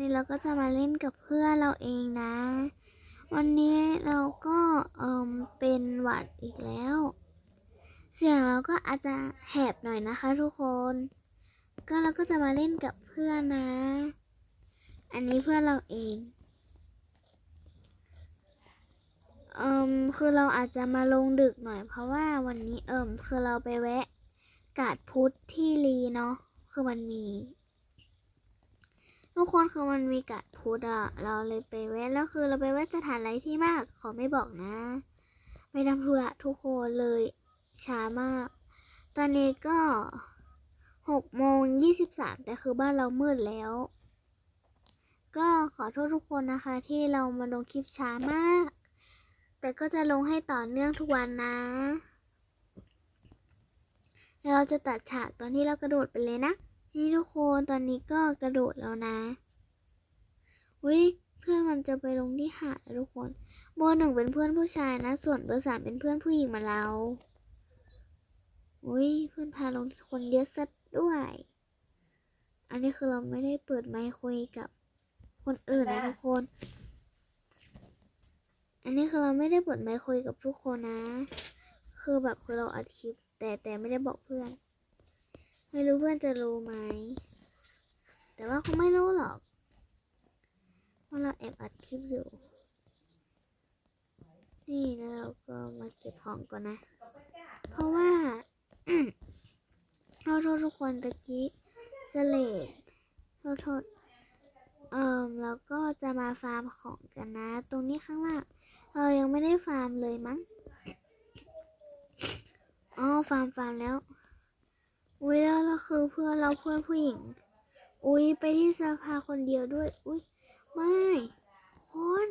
นี้เราก็จะมาเล่นกับเพื่อนเราเองนะ วันนี้เราก็เอิมเป็นหวัดอีกแล้ว เสียงเราก็อาจจะแหบหน่อยนะคะทุกคน ก็เราก็จะมาเล่นกับเพื่อนนะ อันนี้เพื่อนเราเองเอิมคือเราอาจจะมาลงดึกหน่อย เพราะว่าวันนี้เอิมคือเราไปแวะ กาดพุทธที่รีเนาะคือมันมี ทุกคนคือมันมีกาดพุธอะเราเลยไปแวะแล้วคือเราไปแวะสถานอะไรที่มาก ขอไม่บอกนะ ไปทำธุระทุกคนเลยช้ามาก ตอนนี้ก็หกโมงยี่สิบสามแต่คือบ้านเรามืดแล้ว ก็ขอโทษทุกคนนะคะ ที่เรามาลงคลิปช้ามาก แต่ก็จะลงให้ต่อเนื่องทุกวันนะเราจะตัดฉากตอนที่เรากระโดดไปเลยนะ นี่ทุกคนตอนนี้ก็กระโดดแล้วนะวิเพื่อนมันจะไปลงที่หาดแล้วทุกคน เบอร์หนึ่งเป็นเพื่อนผู้ชายนะ ส่วนเบอร์สามเป็นเพื่อนผู้หญิงมาเราอุ้ยเพื่อนพาลงคนเยอะซะด้วย อันนี้คือเราไม่ได้เปิดไมค์คุยกับคนอื่นนะทุกคน อันนี้คือเราไม่ได้เปิดไมค์คุยกับทุกคนนะ คือแบบคือเราอัดคลิปแต่แต่ไม่ได้บอกเพื่อน ไม่รู้เพื่อนจะรู้ไหม แต่ว่าคงไม่รู้หรอกว่าเราแอบอัดคลิปอยู่ นี่แล้วเราก็มาเก็บของก่อนนะ เพราะว่าเราโทษทุกคนตะกี้สเลดเราโทษเอ่อแล้วก็จะมาฟาร์มของกันนะ ตรงนี้ข้างล่างเรายังไม่ได้ฟาร์มเลยมั้ง อ๋อ ฟาร์มฟาร์มแล้ว อุ้ยแล้วเราคือเพื่อนเราเพื่อนผู้หญิง อุ้ยไปที่สภาคนเดียวด้วย อุ้ยไม่ คน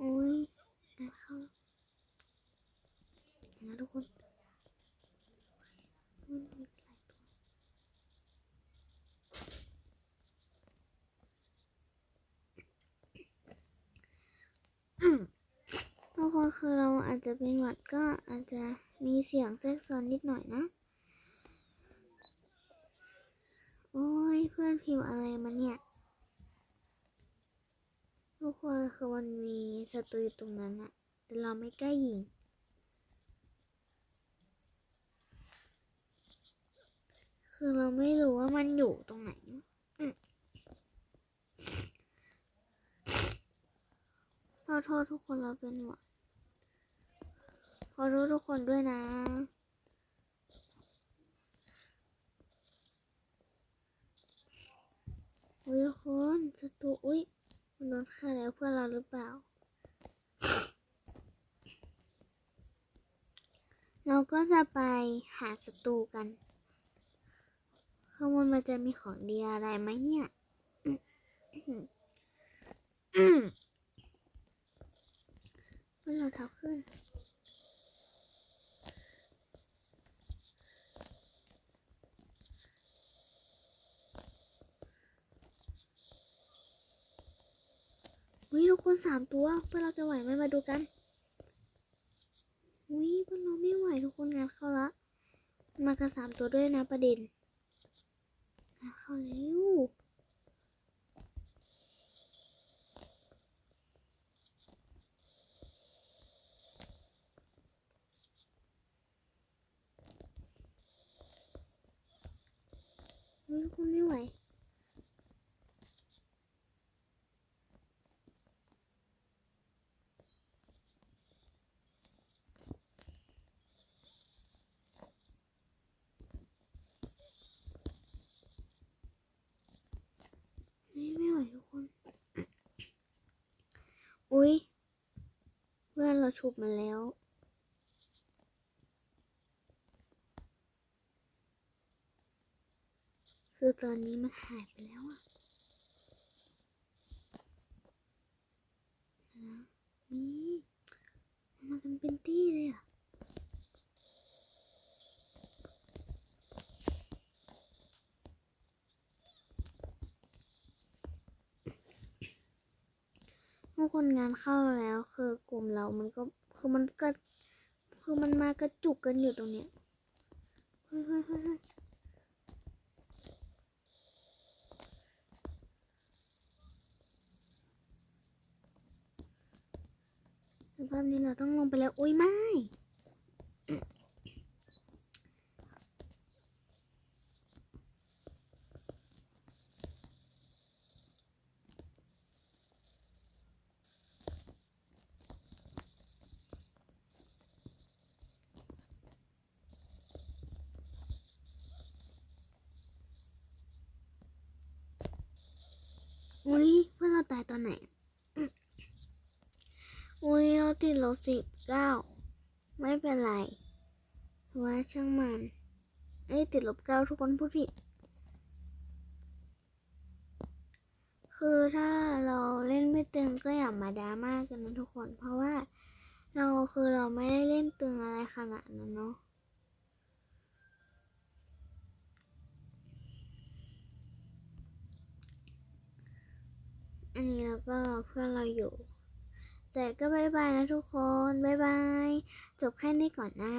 อุ้ยงานเข้างานทุกคนมันมีหลายตัวทุกคนคื อาอาจจะเป็นหวัดก็อาจจะมีเสียงแทรกซ้อนนิดหน่อยนะ โอ้ยเพื่อนพิมพ์อะไรมาเนี่ย ทุกคนคือมันมีศัตรูอยู่ตรงนั้นอะแต่เราไม่กล้ายิงคือเราไม่รู้ว่ามันอยู่ตรงไหนอืมขอโทษทุกคนเราเป็นหวัด ขอโทษทุกคนด้วยนะ อุ้ยคนศัตรูอุ้ยมันโดนฆ่าแล้วเพื่อเราหรือเปล่า เราก็จะไปหาศัตรูกันข้างบนมันจะมีของดีอะไรไหมเนี่ยอืมอืมอืมเพื่อนเราเท้าขึ้น อุ้ยทุก คนสามตัวเพื่อเราจะไหวไหมมาดูกันอุ้ยเพื่อนเราไม่ไหวทุกคนงานเข้าละ มากันสามตัวด้วยนะประเด็นงานเข้าแล้วอุ้ยทุกคนไม่ไหว ไม่ไม่ไหวทุกคน อุ๊ย ฉุบมันแล้ว คือตอนนี้มันหายไปแล้วอะนะนี่ เมื่อคนงานเข้าแล้ว คือกลุ่มเรามันก็คือมันก็คือมันมากระจุกกันอยู่ตรงเนี้ยเภาพนี้เราต้องลงไปแล้ว โอ้ยไม่ อุ้ยเพื่อนเราตายตอนไหน อุ้ยเราติดลบสิบเก้าไม่เป็นไรว่าช่างมันไอ้ติดลบเก้าทุกคนพูดผิด คือถ้าเราเล่นไม่ตึงก็อย่ามาดราม่ากันนะทุกคน เพราะว่าเราคือเราไม่ได้เล่นตึงอะไรขนาดนั้นเนาะ อันนี้ก็เพื่อนเราอยู่ แต่ก็บายบายนะทุกคนบายบายจบแค่นี้ก่อนนะ